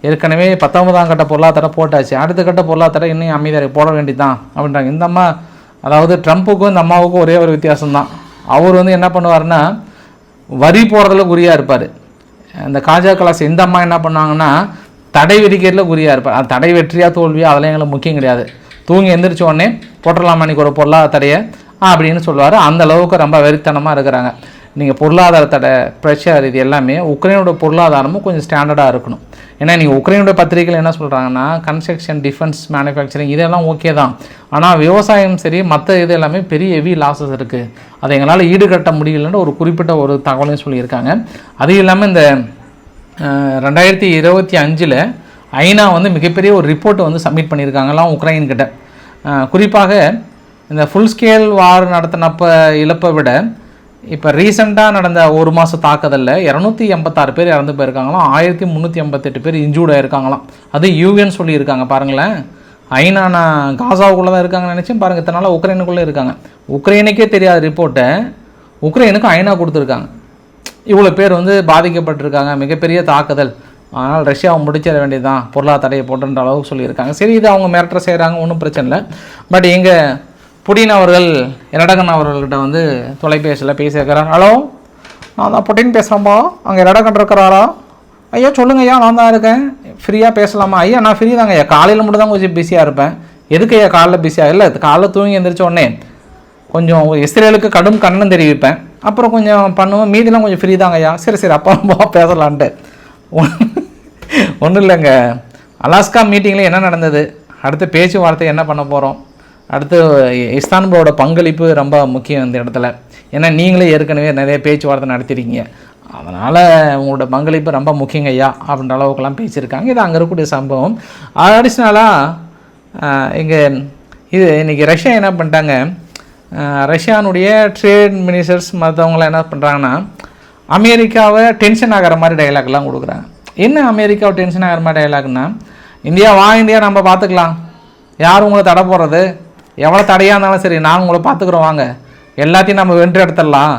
ஏற்கனவே பத்தொன்பதாம் கட்ட பொருளாதார போட்டாச்சு. அடுத்த கட்ட பொருளாதாரம் இன்னும் அமைதியாக போட வேண்டியதுதான் அப்படின்றாங்க. இந்த அம்மா அதாவது ட்ரம்ப்புக்கும் இந்த அம்மாவுக்கும் ஒரே ஒரு வித்தியாசம்தான். அவர் வந்து என்ன பண்ணுவாருன்னா வரி போடுறதுல குறியாக இருப்பார். இந்த காஜா கலாஸ் இந்த அம்மா என்ன பண்ணாங்கன்னா தடை விதிக்கிறதுல குறியாக இருப்பார். அது தடை வெற்றியாக தோல்வியாக அதெல்லாம் எங்களுக்கு முக்கியம் கிடையாது. தூங்கி எந்திரிச்ச உடனே போட்டுடலாமா இன்னைக்கு ஒரு பொருளாதார தடையை? அப்படின்னு சொல்லுவார். அந்த அளவுக்கு ரொம்ப வெறித்தனமாக இருக்கிறாங்க. நீங்கள் பொருளாதாரத்தோட ப்ரெஷர் இது எல்லாமே உக்ரைனோட பொருளாதாரமும் கொஞ்சம் ஸ்டாண்டர்டாக இருக்கணும். ஏன்னா நீங்கள் உக்ரைனோட பத்திரிகைகள் என்ன சொல்கிறாங்கன்னா கன்ஸ்ட்ரக்ஷன் டிஃபென்ஸ் மேனுஃபேக்சரிங் இதெல்லாம் ஓகே தான். ஆனால் விவசாயம் சரி மற்ற இது எல்லாமே பெரிய ஹெவி லாஸஸ் இருக்குது அதை எங்களால் ஈடுகட்ட முடியலன்னு ஒரு குறிப்பிட்ட ஒரு தகவலையும் சொல்லியிருக்காங்க. அது இல்லாமல் இந்த ரெண்டாயிரத்தி இருபத்தி அஞ்சில் ஐநா வந்து மிகப்பெரிய ஒரு ரிப்போர்ட்டை வந்து சப்மிட் பண்ணியிருக்காங்கலாம் உக்ரைன்கிட்ட. குறிப்பாக இந்த ஃபுல் ஸ்கேல் வார் நடத்தினப்ப இழப்பை விட இப்போ ரீசெண்டாக நடந்த ஒரு மாத தாக்குதலில் இரநூத்தி எண்பத்தாறு பேர் இறந்து போயிருக்காங்களாம். ஆயிரத்தி முந்நூற்றி எண்பத்தெட்டு பேர் இன்ஜூர்ட் ஆயிருக்காங்களாம். அது யூஎன் சொல்லியிருக்காங்க பாருங்களேன். ஐநா நான் காசாவுக்குள்ளே தான் இருக்காங்கன்னு நினச்சேன். பாருங்கள் இத்தனை நாளாக உக்ரைனுக்குள்ளே இருக்காங்க. உக்ரைனுக்கே தெரியாத ரிப்போர்ட்டை உக்ரைனுக்கு ஐநா கொடுத்துருக்காங்க. இவ்வளோ பேர் வந்து பாதிக்கப்பட்டிருக்காங்க மிகப்பெரிய தாக்குதல். ஆனால் ரஷ்யாவை முடிச்சிட வேண்டியதுதான். பொருளாதார தடையை போட்டுன்ற அளவுக்கு சொல்லியிருக்காங்க. சரி இது அவங்க மிரட்ட செய்கிறாங்க ஒன்றும் பிரச்சனை இல்லை. பட் எங்கள் புடின் அவர்கள் இரடகன் அவர்கள்கிட்ட வந்து தொலைபேசியில் பேசியிருக்கிறார். ஹலோ நான் தான் புட்டின் பேசுகிறேன்ப்பா அங்கே இரடகன் இருக்கிறாரா? ஐயா சொல்லுங்க ஐயா நான் தான் இருக்கேன். ஃப்ரீயாக பேசலாமா? ஐயா நான் ஃப்ரீ தாங்க ஐயா. காலையில் மட்டும் தான் கொஞ்சம் பிஸியாக இருப்பேன். எதுக்கு ஐயா காலைல பிஸியாக இல்லை காலைல தூங்கி எந்திரிச்ச உடனே கொஞ்சம் இஸ்ரேலுக்கு கடும் கண்ணன் தெரிவிப்பேன். அப்புறம் கொஞ்சம் பண்ணுவேன் மீதிலாம் கொஞ்சம் ஃப்ரீ தாங்க ஐயா. சரி சரி அப்பா அம்மா பேசலான்ட்டு. ஒன்றும் இல்லைங்க. அலாஸ்கா மீட்டிங்கில் என்ன நடந்தது? அடுத்து பேச்சுவார்த்தை என்ன பண்ண போகிறோம் அடுத்து இஸ்தான்புலோட பங்களிப்பு ரொம்ப முக்கியம் இந்த இடத்துல. ஏன்னா நீங்களே ஏற்கனவே நிறைய பேச்சுவார்த்தை நடத்திருக்கீங்க. அதனால் உங்களோட பங்களிப்பு ரொம்ப முக்கியங்க ஐயா அப்படின்ற அளவுக்குலாம் பேசியிருக்காங்க. இது அங்கே இருக்கக்கூடிய சம்பவம். அடிஷ்னலாக இங்கே இது இன்றைக்கி ரஷ்யா என்ன பண்ணிட்டாங்க? ரஷ்யானுடைய ட்ரேட் மினிஸ்டர்ஸ் மற்றவங்களாம் என்ன பண்ணுறாங்கன்னா அமெரிக்காவை டென்ஷன் ஆகிற மாதிரி டைலாக்லாம் கொடுக்குறாங்க. என்ன அமெரிக்காவை டென்ஷன் ஆகிற மாதிரி டைலாக்னா இந்தியா வா இந்தியா நம்ம பார்த்துக்கலாம். யார் உங்களை தடை போடுறது? எவ்வளோ தடையாக இருந்தாலும் சரி நாங்கள் உங்களை பார்த்துக்குறோம் வாங்க. எல்லாத்தையும் நம்ம வென்று எடுத்துடலாம்.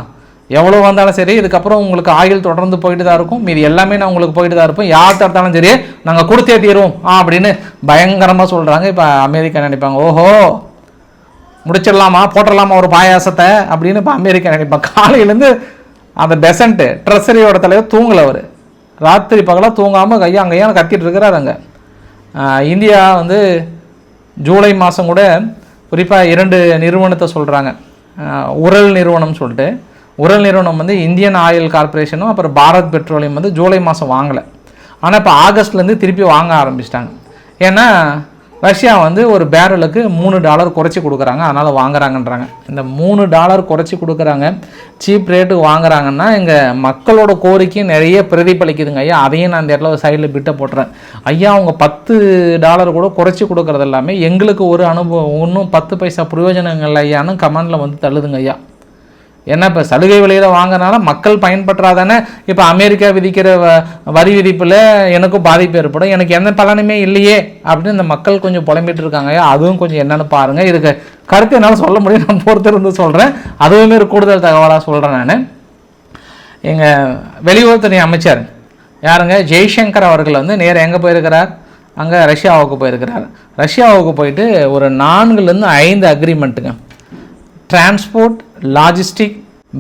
எவ்வளோ வந்தாலும் சரி இதுக்கப்புறம் உங்களுக்கு ஆயுள் தொடர்ந்து போயிட்டு தான் இருக்கும். மீதி எல்லாமே நான் உங்களுக்கு போயிட்டு தான் இருப்போம் யார் தடுத்தாலும் சரி நாங்கள் கொடுத்தே தீருவோம் ஆ அப்படின்னு பயங்கரமாக சொல்கிறாங்க இப்போ அமெரிக்கா நினைப்பாங்க ஓஹோ முடிச்சிடலாமா போட்டுடலாமா ஒரு பாயாசத்தை அப்படின்னு இப்போ அமெரிக்கா நினைப்பாங்க. காலையிலேருந்து அந்த பெசண்ட்டு ட்ரெஸரியோட தலைவர் தூங்கலை அவர். ராத்திரி பகலாக தூங்காமல் கையா அங்கேயான்னு கத்திட்டு இருக்கிறாரு அங்கே. இந்தியா வந்து ஜூலை மாதம் கூட குறிப்பாக இரண்டு நிறுவனத்தை சொல்கிறாங்க உரல் நிறுவனம் சொல்லிட்டு. உரல் நிறுவனம் வந்து இந்தியன் ஆயில் கார்ப்பரேஷனும் அப்புறம் பாரத் பெட்ரோலியம் வந்து ஜூலை மாதம் வாங்கலை. ஆனால் இப்போ ஆகஸ்ட்லேருந்து திருப்பி வாங்க ஆரம்பிச்சிட்டாங்க. ஏன்னா ரஷ்யா வந்து ஒரு பேரலுக்கு மூணு டாலர் குறைச்சி கொடுக்குறாங்க. அதனால் வாங்குறாங்கன்றாங்க. இந்த மூணு டாலர் குறைச்சி கொடுக்குறாங்க. சீப் ரேட்டுக்கு வாங்குறாங்கன்னா எங்கள் மக்களோட கோரிக்கையும் நிறைய பிரதிபலிக்குதுங்க. ஐயா அதையும் நான் இந்த இடத்துல சைடில் பிட்டை போட்டுறேன். ஐயா அவங்க பத்து டாலர் கூட குறைச்சி கொடுக்குறது எல்லாமே எங்களுக்கு ஒரு அனுபவம். ஒன்றும் பத்து பைசா பிரயோஜனங்கள் ஐயான்னு கமெண்டில் வந்து தள்ளுதுங்க ஐயா. ஏன்னா இப்போ சலுகை விலையில் வாங்கினால மக்கள் பயன்பற்றாதானே இப்போ அமெரிக்கா விதிக்கிற வ- வரி விதிப்பில் எனக்கும் பாதிப்பு ஏற்படும். எனக்கு எந்த பலனுமே இல்லையே அப்படின்னு இந்த மக்கள் கொஞ்சம் புலம்பிட்டு இருக்காங்க. அதுவும் கொஞ்சம் என்னன்னு பாருங்கள் இதுக்கு கருத்து என்னால் சொல்ல முடியும். நான் பொறுத்திருந்து சொல்கிறேன் அதுவுமே ஒரு கூடுதல் தகவலாக சொல்கிறேன் நான். எங்கள் வெளியுறவுத்துறை அமைச்சர் யாருங்க? ஜெய்சங்கர் அவர்கள் வந்து நேராக எங்கே போயிருக்கிறார்? அங்கே ரஷ்யாவுக்கு போயிருக்கிறார். ரஷ்யாவுக்கு போயிட்டு ஒரு நான்குலேருந்து ஐந்து அக்ரிமெண்ட்டுங்க transport logistic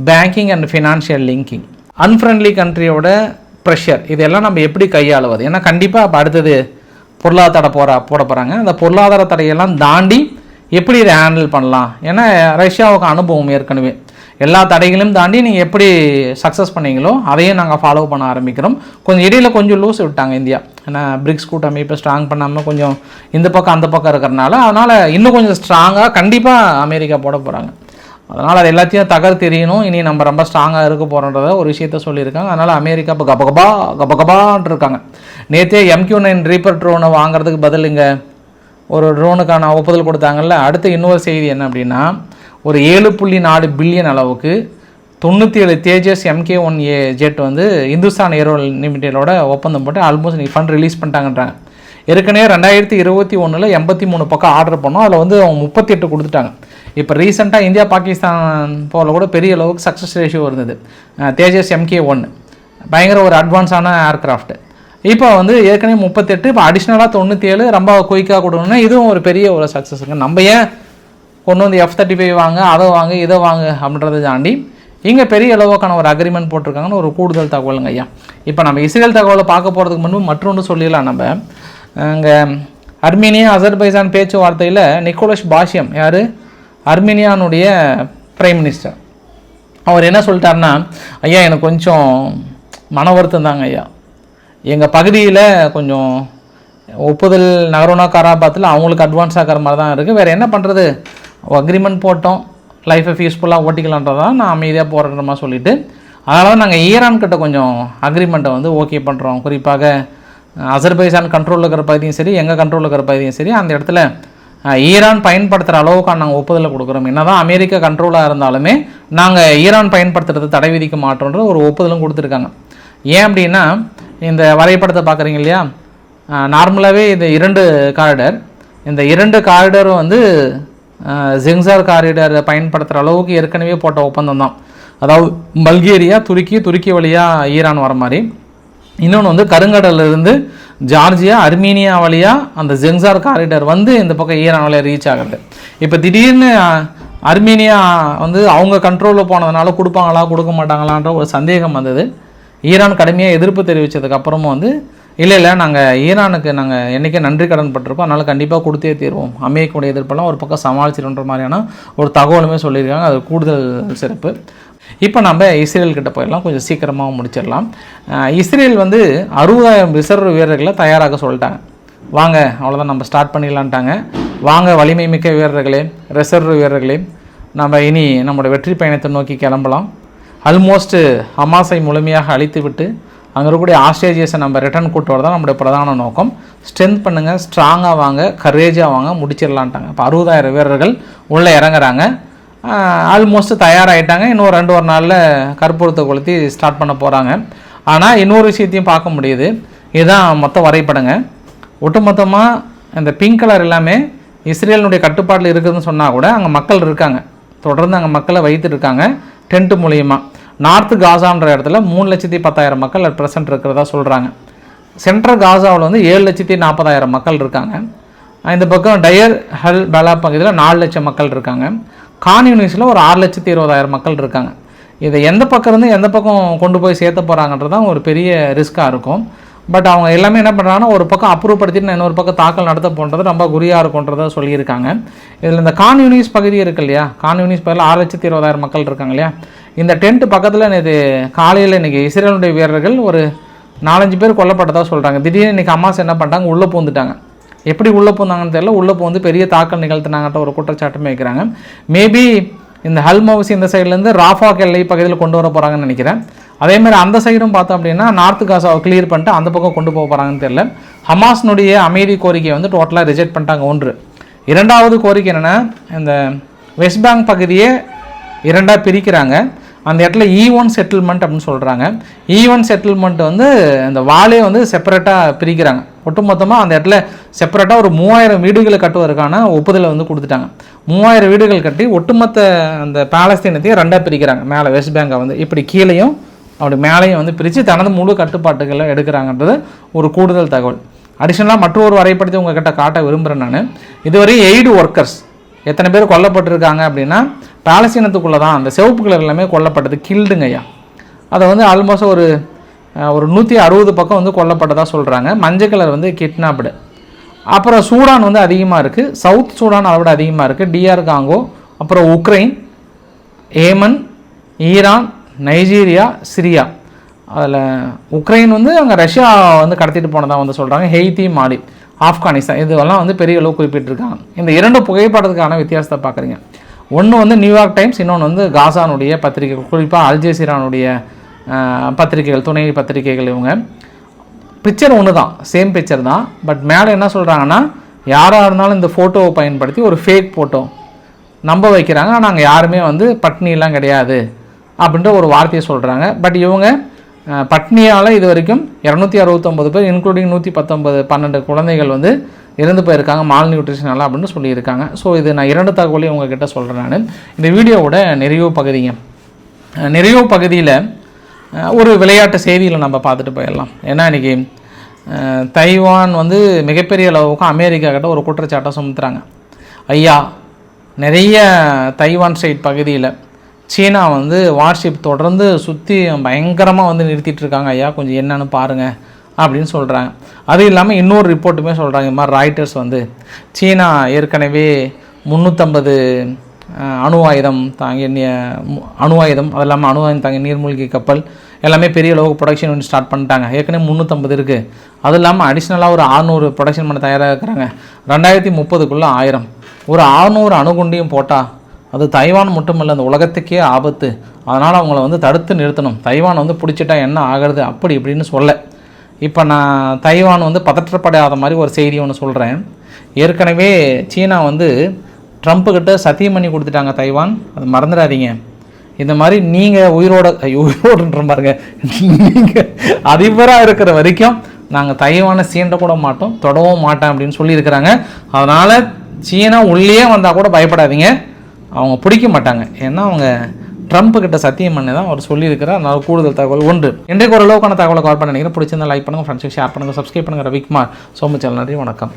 banking and financial linking unfriendly கண்ட்ரியோட pressure இதெல்லாம் நம்ம எப்படி கையாளுவது? ஏன்னா கண்டிப்பாக இப்போ அடுத்தது பொருளாதார தடை போகிற போட போகிறாங்க அந்த பொருளாதார தடையெல்லாம் தாண்டி எப்படி இதை ஹேண்டில் பண்ணலாம்? ஏன்னா ரஷ்யாவுக்கு அனுபவம் ஏற்கனவே. எல்லா தடைகளையும் தாண்டி நீங்கள் எப்படி சக்ஸஸ் பண்ணீங்களோ அதையும் நாங்கள் ஃபாலோ பண்ண ஆரம்பிக்கிறோம். கொஞ்சம் இடையில கொஞ்சம் லூஸ் விட்டாங்க இந்தியா. ஏன்னா பிரிக்ஸ் கூட்டமைப்பை ஸ்ட்ராங் பண்ணாமல் கொஞ்சம் இந்த பக்கம் அந்த பக்கம் இருக்கிறனால அதனால் இன்னும் கொஞ்சம் ஸ்ட்ராங்காக கண்டிப்பாக அமெரிக்கா போட போகிறாங்க அதனால் அது எல்லாத்தையும் தகர் தெரியணும் இனி நம்ம ரொம்ப ஸ்ட்ராங்காக இருக்க போகிறோன்றத ஒரு விஷயத்த சொல்லியிருக்காங்க. அதனால் அமெரிக்கா இப்போ கபகபா கபகபான் இருக்காங்க. நேற்றே எம்கியூ நைன் ரீப்பர் ட்ரோனை வாங்குறதுக்கு பதில் இங்கே ஒரு ட்ரோனுக்கான ஒப்புதல் கொடுத்தாங்கல்ல. அடுத்து இன்னொரு செய்தி என்ன அப்படின்னா ஒரு ஏழு புள்ளி நாலு பில்லியன் அளவுக்கு தொண்ணூற்றி ஏழு Tejas MK one A jet வந்து இந்துஸ்தான் ஏரோ லிமிடெடோட ஒப்பந்தம் போட்டு ஆல்மோஸ்ட் நீ ஃபண்ட் ரிலீஸ் பண்ணிட்டாங்கன்றாங்க. ஏற்கனவே ரெண்டாயிரத்தி இருபத்தி ஒன்றில் எண்பத்தி மூணு பக்கம் ஆர்டர் பண்ணோம். அதில் வந்து அவங்க முப்பத்தெட்டு கொடுத்துட்டாங்க. இப்போ ரீசெண்டாக இந்தியா பாகிஸ்தான் போல கூட பெரிய அளவுக்கு சக்ஸஸ் ரேஷியோ இருந்தது. தேஜஸ் எம்கே ஒன் பயங்கர ஒரு அட்வான்ஸான ஏர்க்ராஃப்ட்டு இப்போ வந்து ஏற்கனவே முப்பத்தெட்டு இப்போ அடிஷ்னலாக தொண்ணூற்றி ஏழு ரொம்ப குயிக்காக கொடுக்கணும்னா இதுவும் ஒரு பெரிய ஒரு சக்ஸஸுங்க நம்ம ஏன் கொண்டு வந்து எஃப் தேர்ட்டி ஃபைவ் வாங்க அதை வாங்க இதை வாங்க அப்படின்றத தாண்டி இங்கே பெரிய அளவுக்கான ஒரு அக்ரிமெண்ட் போட்டிருக்காங்கன்னு ஒரு கூடுதல் தகவலுங்க ஐயா. இப்போ நம்ம இஸ்ரேல் தகவலை பார்க்க போகிறதுக்கு முன்பு மற்றொன்று சொல்லிடலாம் நம்ம. இங்கே அர்மீனியா அசர்பைசான் பேச்சுவார்த்தையில் நிக்கோலஸ் பாஷ்யம் யார்? அர்மீனியானுடைய பிரைம் மினிஸ்டர் அவர் என்ன சொல்லிட்டாருன்னா ஐயா எனக்கு கொஞ்சம் மன வருத்தம் தாங்க ஐயா. எங்கள் பகுதியில் கொஞ்சம் ஒப்புதல் நகரோனா காராபாத்தில் அவங்களுக்கு அட்வான்ஸ் ஆகிற மாதிரி தான் இருக்குது வேறு என்ன பண்ணுறது அக்ரிமெண்ட் போட்டோம். லைஃபை பீஸ்ஃபுல்லாக ஓட்டிக்கலான்றதான் நான் அமைதியாக போகிற மாதிரி சொல்லிவிட்டு அதனால நாங்கள் ஈரான் கிட்ட கொஞ்சம் அக்ரிமெண்ட்டை வந்து ஓகே பண்ணுறோம் குறிப்பாக அசர்பைசான் கண்ட்ரோலில் இருக்கிற பகுதியும் சரி எங்கள் கண்ட்ரோலில் இருக்கிற பகுதியும் சரி அந்த இடத்துல ஈரான் பயன்படுத்துகிற அளவுக்கு நாங்கள் ஒப்புதலை கொடுக்குறோம். என்னதான் அமெரிக்கா கண்ட்ரோலாக இருந்தாலுமே நாங்கள் ஈரான் பயன்படுத்துறது தடை விதிக்க மாட்டோன்ற ஒரு ஒப்புதலும் கொடுத்துருக்காங்க. ஏன் அப்படின்னா இந்த வரைபடத்தை பார்க்குறீங்க இல்லையா? நார்மலாகவே இந்த இரண்டு காரிடர் இந்த இரண்டு காரிடரும் வந்து ஜிங்சார் காரிடர் பயன்படுத்துகிற அளவுக்கு ஏற்கனவே போட்ட ஒப்பந்தம் தான். அதாவது பல்கேரியா துருக்கி துருக்கி வழியாக ஈரான் வர மாதிரி. இன்னொன்று வந்து கருங்கடல்ல இருந்து ஜார்ஜியா அர்மீனியா வழியாக அந்த ஜெங்சார் காரிடர் வந்து இந்த பக்கம் ஈரான் வழியாக ரீச் ஆகுது. இப்போ திடீர்னு அர்மீனியா வந்து அவங்க கண்ட்ரோலில் போனதுனால கொடுப்பாங்களா கொடுக்க மாட்டாங்களான்ற ஒரு சந்தேகம் வந்தது. ஈரான் கடுமையாக எதிர்ப்பு தெரிவித்ததுக்கப்புறமும் வந்து இல்லை இல்லை நாங்கள் ஈரானுக்கு நாங்கள் என்றைக்கே நன்றி கடன் பட்டிருக்கோம். அதனால் கண்டிப்பாக கொடுத்தே தீர்வோம். அமெரிக்காவுடைய எதிர்ப்பெல்லாம் ஒரு பக்கம் சமாளிச்சிருன்ற மாதிரியான ஒரு தகவலுமே சொல்லியிருக்காங்க. அது கூடுதல் சிறப்பு. இப்போ நம்ம இஸ்ரேல் கிட்ட போயிடலாம். கொஞ்சம் சீக்கிரமாக முடிச்சிடலாம். இஸ்ரேல் வந்து அறுபதாயிரம் ரிசர்வ் வீரர்களை தயாராக சொல்லிட்டாங்க. வாங்க அவ்வளோதான் நம்ம ஸ்டார்ட் பண்ணிடலான்ட்டாங்க வாங்க வலிமை மிக்க வீரர்களே ரிசர்வ் வீரர்களே நம்ம இனி நம்மளோட வெற்றி பயணத்தை நோக்கி கிளம்பலாம். அல்மோஸ்ட்டு ஹமாஸை முழுமையாக அழித்து விட்டு அங்கே இருக்கக்கூடிய ஆஸ்ட்ரேஜியஸை நம்ம ரிட்டர்ன் கூட்டு வரதான் நம்முடைய பிரதான நோக்கம். ஸ்ட்ரென்த் பண்ணுங்கள் ஸ்ட்ராங்காக வாங்க கரேஜாக வாங்க முடிச்சிடலான்ட்டாங்க இப்போ அறுபதாயிரம் வீரர்கள் உள்ளே இறங்குறாங்க. ஆல்மோஸ்ட் தயாராகிட்டாங்க இன்னும் ரெண்டு ஒரு நாளில் கற்பூரத்தை கொளுத்தி ஸ்டார்ட் பண்ண போகிறாங்க ஆனால் இன்னொரு விஷயத்தையும் பார்க்க முடியுது. இதுதான் மொத்த வரைபடங்க. ஒட்டுமொத்தமாக இந்த பிங்க் கலர் எல்லாமே இஸ்ரேலினுடைய கட்டுப்பாட்டில் இருக்குதுன்னு சொன்னால் கூட அங்கே மக்கள் இருக்காங்க. தொடர்ந்து அங்கே மக்களை வைத்துட்டு இருக்காங்க. டென்ட் மூலியமாக நார்த்து காசான்ற இடத்துல மூணு லட்சத்தி பத்தாயிரம் மக்கள் அட் ப்ரெசென்ட் இருக்கிறதா சொல்கிறாங்க சென்ட்ரல் காசாவில் வந்து ஏழு லட்சத்தி நாற்பதாயிரம் மக்கள் இருக்காங்க. இந்த பக்கம் டயர் ஹல் பலா பகுதியில் நாலு லட்சம் மக்கள் இருக்காங்க. கான் யூனிஸில் ஒரு ஆறு லட்சத்தி இருபதாயிரம் மக்கள் இருக்காங்க. இதை எந்த பக்கம் இருந்து எந்த பக்கம் கொண்டு போய் சேர்த்த போகிறாங்கன்றது தான் ஒரு பெரிய ரிஸ்க்காக இருக்கும். பட் அவங்க எல்லாமே என்ன பண்ணுறாங்கன்னா ஒரு பக்கம் அப்ரூவ் இன்னொரு பக்கம் தாக்கல் நடத்த போன்றது ரொம்ப குறியாக இருக்குன்றத சொல்லியிருக்காங்க. இதில் இந்த கான் யூனிஸ் பகுதி இருக்கு இல்லையா? கான் யூனிஸ் பகுதியில் ஆறு லட்சத்தி இருபதாயிரம் மக்கள் இருக்காங்க இல்லையா? இந்த டென்ட் பக்கத்தில் இது காலையில் இன்றைக்கி இஸ்ரேலுடைய வீரர்கள் ஒரு நாலஞ்சு பேர் கொல்லப்பட்டதாக சொல்கிறாங்க திடீர்னு இன்றைக்கி அம்மாஸ் என்ன பண்ணிட்டாங்க? உள்ளே பூந்துட்டாங்க. எப்படி உள்ளே போனாங்கன்னு தெரியல. உள்ளே வந்து பெரிய தாக்கல் நிகழ்த்தினாங்கன்ற ஒரு குற்றச்சாட்டுமே வைக்கிறாங்க. மேபி இந்த ஹல்மவுசி இந்த சைட்லேருந்து ராஃபா எல்லை பகுதியில் கொண்டு வர போகிறாங்கன்னு நினைக்கிறேன். அதே மாதிரி அந்த சைடும் பார்த்தோம் அப்படின்னா நார்த்து காசாவை கிளியர் பண்ணிட்டு அந்த பக்கம் கொண்டு போக போகிறாங்கன்னு தெரியல. ஹமாஸ்னுடைய அமைதி கோரிக்கையை வந்து டோட்டலாக ரிஜெக்ட் பண்ணிட்டாங்க ஒன்று. இரண்டாவது கோரிக்கை என்னென்னா இந்த வெஸ்ட் பேங்க் பகுதியே இரண்டாக பிரிக்கிறாங்க. அந்த இடத்துல இ ஒன் செட்டில்மெண்ட் அப்படின்னு சொல்கிறாங்க இ ஒன் செட்டில்மெண்ட் வந்து அந்த வாலே வந்து செப்பரேட்டாக பிரிக்கிறாங்க. ஒட்டுமொத்தமாக அந்த இடத்துல செப்பரேட்டாக ஒரு மூவாயிரம் வீடுகளை கட்டுவதற்கான ஒப்புதலை வந்து கொடுத்துட்டாங்க. மூவாயிரம் வீடுகள் கட்டி ஒட்டுமொத்த அந்த பாலஸ்தீனத்தையும் ரெண்டாக பிரிக்கிறாங்க. மேலே வெஸ்ட் பேங்கை வந்து இப்படி கீழேயும் அப்படி மேலேயும் வந்து பிரித்து தனது முழு கட்டுப்பாட்டுகளை எடுக்கிறாங்கன்றது ஒரு கூடுதல் தகவல். அடிஷ்னலாக மற்றொரு வரைபடத்தை உங்ககிட்ட காட்ட விரும்புகிறேன் நான். இதுவரை எய்டு ஒர்க்கர்ஸ் எத்தனை பேர் கொல்லப்பட்டிருக்காங்க அப்படின்னா பாலஸ்தீனத்துக்குள்ளே தான் அந்த சிவப்பு கலர் எல்லாமே கொல்லப்பட்டது கில்டுங்க ஐயா. அதை வந்து ஆல்மோஸ்ட் ஒரு ஒரு நூற்றி அறுபது பக்கம் வந்து கொல்லப்பட்டதாக சொல்கிறாங்க மஞ்சள் கலர் வந்து கிட்னாப்டு அப்புறம் சூடான் வந்து அதிகமாக இருக்குது சவுத் சூடான் அதை விட அதிகமாக இருக்குது டிஆர் காங்கோ அப்புறம் Ukraine Yemen Iran Nigeria Syria. அதில் உக்ரைன் வந்து அங்கே ரஷ்யா வந்து கடத்திட்டு போனதாக வந்து சொல்கிறாங்க ஹெய்தி மாலி. ஆப்கானிஸ்தான். இதெல்லாம் வந்து பெரிய அளவு குறிப்பிட்டிருக்காங்க. இந்த இரண்டு புகைப்படத்துக்கான வித்தியாசத்தை பார்க்குறீங்க. ஒன்று வந்து நியூயார்க் டைம்ஸ் இன்னொன்று வந்து காசானுடைய பத்திரிகைகள் குறிப்பாக அல்ஜசீரானுடைய பத்திரிகைகள் துணை பத்திரிகைகள் இவங்க. பிக்சர் ஒன்று தான் சேம் பிக்சர் தான். பட் மேலே என்ன சொல்கிறாங்கன்னா யாராக இருந்தாலும் இந்த ஃபோட்டோவை பயன்படுத்தி ஒரு ஃபேக் ஃபோட்டோ நம்ப வைக்கிறாங்க. ஆனால் நாங்கள் யாருமே வந்து பட்னிலாம் கிடையாது அப்படின்ற ஒரு வார்த்தையை சொல்கிறாங்க பட் இவங்க பட்னியால் இது வரைக்கும் இரநூத்தி அறுபத்தொம்பது பேர் இன்க்ளூடிங் நூற்றி பத்தொம்பது பன்னெண்டு குழந்தைகள் வந்து இறந்து போயிருக்காங்க மால் நியூட்ரிஷனால் அப்படின்னு சொல்லியிருக்காங்க. ஸோ இது நான் இரண்டு தகவலையும் உங்ககிட்ட சொல்கிறேன் நான். இந்த வீடியோவோட நிறைவு பகுதிங்க. நிறைவு பகுதியில் ஒரு விளையாட்டு செய்தியில் நம்ம பார்த்துட்டு போயிடலாம். ஏன்னா இன்றைக்கி தைவான் வந்து மிகப்பெரிய அளவுக்கு அமெரிக்கா கிட்ட ஒரு குற்றச்சாட்டை சுமத்துறாங்க. ஐயா நிறைய தைவான் சைட் பகுதியில் சீனா வந்து வார்ஷிப் தொடர்ந்து சுற்றி பயங்கரமாக வந்து நிறுத்திட்டு இருக்காங்க ஐயா கொஞ்சம் என்னன்னு பாருங்கள் அப்படின்னு சொல்கிறாங்க அது இல்லாமல் இன்னொரு ரிப்போர்ட்டுமே சொல்கிறாங்க இது மாதிரி ராய்ட்டர்ஸ் வந்து சீனா ஏற்கனவே முந்நூற்றம்பது அணு ஆயுதம் தாங்கிய மு- அணு ஆயுதம் அது இல்லாமல் அணு ஆயுதம் தாங்கிய நீர்மூழ்கி கப்பல் எல்லாமே பெரிய அளவுக்கு ப்ரொடக்ஷன் வந்து ஸ்டார்ட் பண்ணிட்டாங்க. ஏற்கனவே முந்நூற்றம்பது இருக்குது அது இல்லாமல் அடிஷ்னலாக ஒரு ஆறுநூறு ப்ரொடக்ஷன் பண்ண தயாராக இருக்கிறாங்க. ரெண்டாயிரத்தி முப்பதுக்குள்ளே ஆயிரம். ஒரு ஆறுநூறு அணுகுண்டியும் போட்டால் அது தைவான் மட்டுமல்ல அந்த உலகத்துக்கே ஆபத்து. அதனால் அவங்கள வந்து தடுத்து நிறுத்தணும். தைவான் வந்து பிடிச்சிட்டா என்ன ஆகிறது? அப்படி இப்படின்னு சொல்ல. இப்போ நான் தைவான் வந்து பதற்றப்படாத மாதிரி ஒரு செய்தி ஒன்று சொல்கிறேன் ஏற்கனவே சீனா வந்து ட்ரம்ப்புக்கிட்ட சத்தியம் பண்ணி கொடுத்துட்டாங்க தைவான். அது மறந்துடாதீங்க. இந்த மாதிரி நீங்கள் உயிரோட ஐயோ, உயிரோடுன்ற பாருங்க. நீங்கள் அதிபராக இருக்கிற வரைக்கும் நாங்கள் தைவானை சீண்ட கூட மாட்டோம் தொடவும் மாட்டோம் அப்படின்னு சொல்லியிருக்கிறாங்க. அதனால் சீனா உள்ளே வந்தால் கூட பயப்படாதீங்க. அவங்க பிடிக்க மாட்டாங்க. ஏன்னா அவங்க ட்ரம்ப் கிட்ட சத்தியம் பண்ணி தான் அவர் சொல்லியிருக்கிறார். அதனால கூடுதல் தகவல் ஒன்று இன்றைக்கு ஒரு தகவலை கவர் பண்ண நினைக்கிறேன். பிடிச்சிருந்தா லைக் பண்ணுங்கள் ஃப்ரெண்ட்ஸுக்கு ஷேர் பண்ணுங்கள் சப்ஸ்கிரைப் பண்ணுங்கள் ரவிக்குமார் சோமச்சல் நன்றி வணக்கம்.